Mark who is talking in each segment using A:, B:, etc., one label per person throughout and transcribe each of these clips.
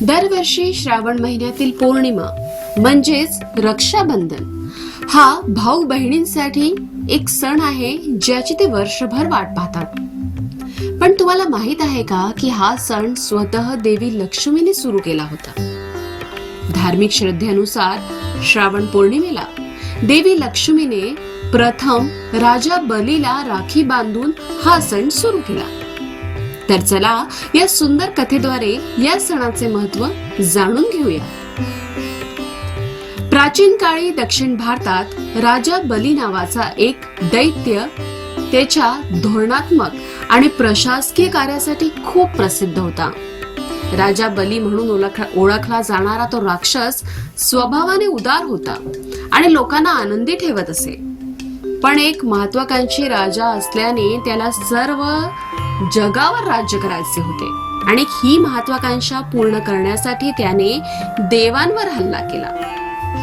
A: दरवर्षी श्रावण महिन्यातील पौर्णिमा म्हणजेच रक्षाबंधन हा भाऊ बहिणींसाठी एक सण आहे ज्याची ते वर्षभर वाट पाहतात. पण तुम्हाला माहीत आहे का की हा सण स्वतः देवी लक्ष्मीने सुरू केला होता? धार्मिक श्रद्धेनुसार श्रावण पौर्णिमेला देवी लक्ष्मीने प्रथम राजा बलीला राखी बांधून हा सण सुरू केला. तर चला या सुंदर कथेद्वारे या सणाचे महत्त्व जाणून घेऊया. प्राचीन काळी दक्षिण भारतात राजा बली नावाचा एक दैत्य त्याच्या धोरणात्मक आणि प्रशासकीय कार्यासाठी खूप प्रसिद्ध होता. राजा बली म्हणून ओळख- ओळखला जाणारा तो राक्षस स्वभावाने उदार होता आणि लोकांना आनंदी ठेवत असे. पण एक महत्वाकांक्षी राजा असल्याने त्याला सर्व जगावर राज्य करायचे होते. आणि ही महत्वाकांक्षा पूर्ण करण्यासाठी त्याने देवांवर हल्ला केला.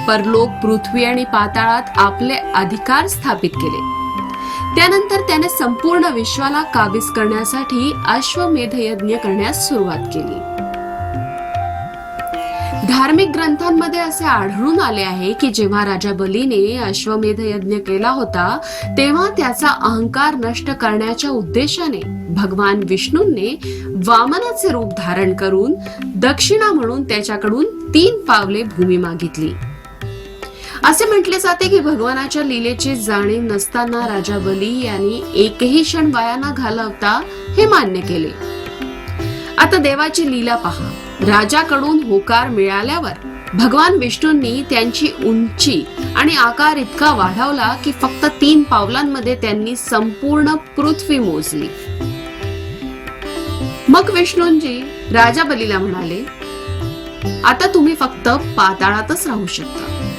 A: परलोक पृथ्वी आणि पाताळात आपले अधिकार स्थापित केले. त्यानंतर त्याने संपूर्ण विश्वाला काबीज करण्यासाठी अश्वमेध यज्ञ करण्यास सुरुवात केली. धार्मिक ग्रंथांमध्ये असे आढळून आले आहे की जेव्हा राजा बलीने अश्वमेध यज्ञ केला होता तेव्हा त्याचा अहंकार नष्ट करण्याच्या उद्देशाने भगवान विष्णूंनी वामनाचे रूप धारण करून दक्षिणा म्हणून त्याच्याकडून तीन पावले भूमी मागितली. असे म्हटले जाते की भगवानाच्या लीलेची जाणीव नसताना राजा बली यांनी एकही क्षण वाया न घालवता हे मान्य केले. आता देवाची लीला पहा. राजाकडून होकार मिळाल्यावर भगवान विष्णूंनी त्यांची उंची आणि आकार इतका वाढवला की फक्त तीन पावलांमध्ये त्यांनी संपूर्ण पृथ्वी मोजली. मग विष्णूंजी राजा बलीला म्हणाले आता तुम्ही फक्त पाताळातच राहू शकता.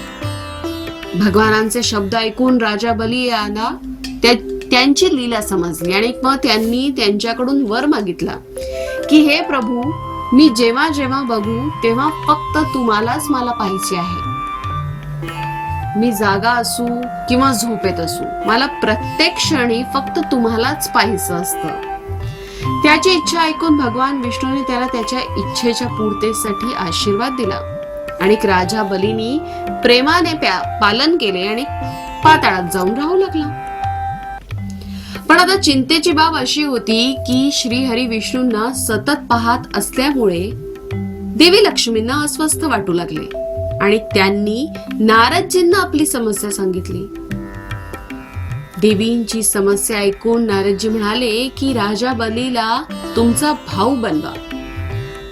A: भगवानांचे शब्द ऐकून राजा बली यांना त्या- त्यांची लीला समजली आणि मग त्यांनी त्यांच्याकडून वर मागितला की हे प्रभू मी जेव्हा जेव्हा बघू तेव्हा फक्त तुम्हालाच मला पाहिजे आहे. मी जागा असू किंवा झोपेत असू मला प्रत्येक क्षणी फक्त तुम्हालाच पाहिजे असतं. त्याची इच्छा ऐकून भगवान विष्णूने त्याला त्याच्या इच्छेच्या पूर्तेसाठी आशीर्वाद दिला. आणि राजा बलीनी प्रेमाने पालन केले आणि पाताळात जाऊन राहू लागला. पण आता चिंतेची बाब अशी होती की श्रीहरी विष्णूंना सतत पाहत असल्यामुळे देवी लक्ष्मींना अस्वस्थ वाटू लागले आणि त्यांनी नारदजींना आपली समस्या सांगितली. देवींची समस्या ऐकून नारदजी म्हणाले की राजा बलीला तुमचा भाऊ बनवा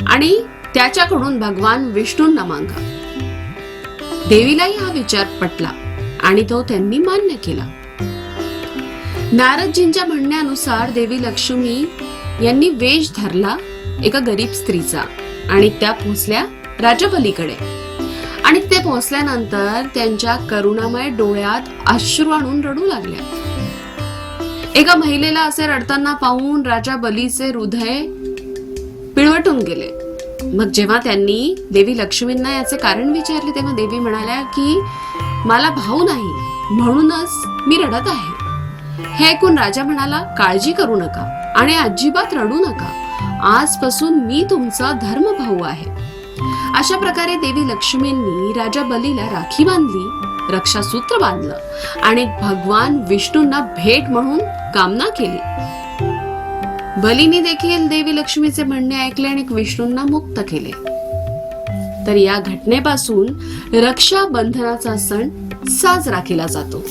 A: आणि त्याच्याकडून भगवान विष्णूंना मागा. देवीलाही हा विचार पटला आणि तो त्यांनी मान्य केला. नारदजींच्या म्हणण्यानुसार देवी लक्ष्मी यांनी वेश धरला एका गरीब स्त्रीचा आणि त्या पोहोचल्या राजबलीकडे आणि ते पोहोचल्यानंतर त्यांच्या करुणामय डोळ्यात अश्रू आणून रडू लागल्या एका महिलेला असे रडताना पाहून राजा बलीचे हृदय पिळवटून गेले. मग जेव्हा त्यांनी देवी लक्ष्मींना याचे कारण विचारले तेव्हा देवी म्हणाल्या की मला भाऊ नाही म्हणूनच मी रडत आहे. हे ऐकून राजा म्हणाला काळजी करू नका आणि अजिबात रडू नका. आजपासून मी तुमचा धर्म भाऊ आहे. अशा प्रकारे देवी लक्ष्मींनी राजा बलीला राखी बांधली रक्षासूत्र बांधलं आणि भगवान विष्णूंना भेट म्हणून कामना केली. बलीने देखील देवी लक्ष्मीचे म्हणणे ऐकले आणि विष्णूंना मुक्त केले. तर या घटनेपासून रक्षाबंधनाचा सण साजरा केला जातो.